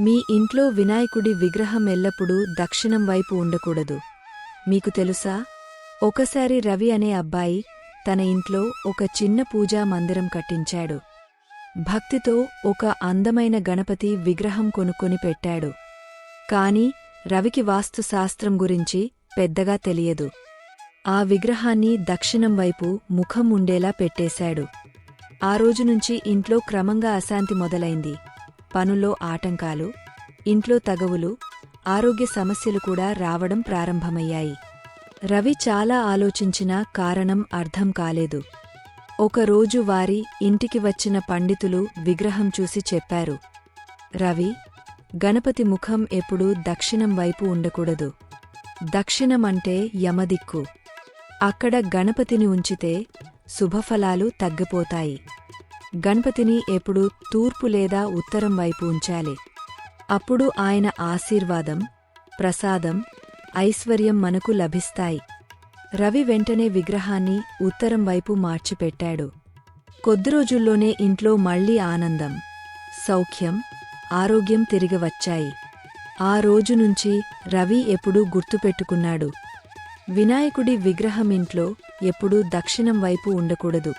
మీ ఇంట్లో వినాయకుడి విగ్రహం ఎల్లప్పుడూ దక్షిణం వైపు ఉండకూడదు. మీకు తెలుసా? ఒకసారి రవి అనే అబ్బాయి తన ఇంట్లో ఒక చిన్న పూజా మందిరం కట్టించాడు. భక్తితో ఒక అందమైన గణపతి విగ్రహం కొనుక్కొని పెట్టాడు. కాని రవికి వాస్తుశాస్త్రం గురించి పెద్దగా తెలియదు. ఆ విగ్రహాన్ని దక్షిణం వైపు ముఖం ఉండేలా పెట్టేశాడు. ఆ రోజునుంచి ఇంట్లో క్రమంగా అశాంతి మొదలైంది. పనుల్లో ఆటంకాలు ఇంట్లో తగవులు ఆరోగ్య సమస్యలు కూడా రావడం ప్రారంభమయ్యాయి. రవి చాలా ఆలోచించినా కారణం అర్థం కాలేదు. ఒకరోజు వారి ఇంటికి వచ్చిన పండితులు విగ్రహం చూసి చెప్పారు రవి గణపతి ముఖం ఎప్పుడూ దక్షిణం వైపు ఉండకూడదు. దక్షిణమంటే యమదిక్కు. అక్కడ గణపతిని ఉంచితే శుభఫలాలు తగ్గిపోతాయి. గణపతిని ఎప్పుడూ తూర్పు లేదా ఉత్తరం వైపు ఉంచాలి. అప్పుడు ఆయన ఆశీర్వాదం ప్రసాదం ఐశ్వర్యం మనకు లభిస్తాయి. రవి వెంటనే విగ్రహాన్ని ఉత్తరం వైపు మార్చిపెట్టాడు. కొద్ది రోజుల్లోనే ఇంట్లో మళ్ళీ ఆనందం సౌఖ్యం ఆరోగ్యం తిరిగి వచ్చాయి ఆ రోజు నుంచి రవి ఎప్పుడూ గుర్తుపెట్టుకున్నాడు. వినాయకుడి విగ్రహం ఇంట్లో ఎప్పుడూ దక్షిణం వైపు ఉండకూడదు.